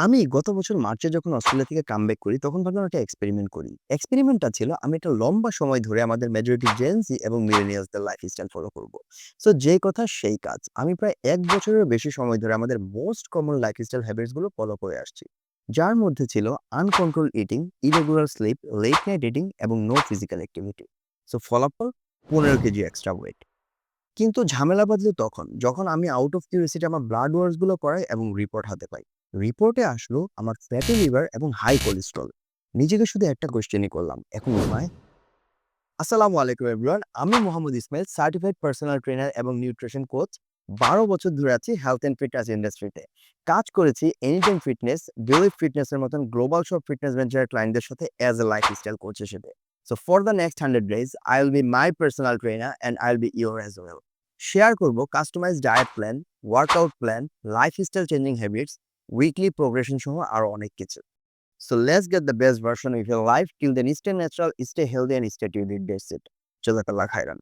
আমি গত বছর মার্চে যখন অস্ট্রেলিয়া থেকে কামব্যাক করি, তখন ভাবলাম একটা এক্সপেরিমেন্ট করি। এক্সপেরিমেন্টটা ছিল, আমি একটা লম্বা সময় ধরে আমাদের মেজরিটি জেন্সি এবং মিলেনিয়ালসদের লাইফস্টাইল ফলো করব। সো যেই কথা সেই কাজ। আমি প্রায় এক বছরের বেশি সময় ধরে আমাদের মোস্ট কমন লাইফস্টাইল হ্যাবিটসগুলো ফলো করে আসছি। যার মধ্যে ছিল uncontrol eating irregular sleep late night eating এবং নো ফিজিক্যাল অ্যাক্টিভিটি সো ফলাফল পনেরো কেজি এক্সট্রা ওয়েট কিন্তু ঝামেলা বাজলে তখন, যখন আমি আউট অফ কিউরিয়াসিটি আমার ব্লাড ওয়ার্কসগুলো করাই এবং রিপোর্ট হাতে পাই। রিপোর্টে আসলো আমার ফ্যাটি লিভার এবং হাই কোলেস্ট্রল নিজেকে শুধু একটা কোয়েশ্চেনই করলাম, এখন ঘুমায়? আসসালামু আলাইকুম এভরিওয়ান আমি Mohammad Ismail certified personal trainer এবং নিউট্রিশন কোচ বারো বছর ধরে আছি হেলথ অ্যান্ড ফিটনেস ইন্ডাস্ট্রিতে কাজ করেছি এনিটাইম ফিটনেস বিলিভ ফিটনেসের মতন গ্লোবাল সব ফিটনেস ভেঞ্চারের ক্লায়েন্টদের সাথে as a life style coach হিসেবে। So for the next hundred days I will be my personal trainer and I will be your as well share করব customise diet plan workout plan lifestyle changing habits weekly progression সহ আরও অনেক কিছু। So let's get the best version of your life till then stay natural stay healthy and stay টিউড eat dates eat জাজাকাল্লাহ খাইরান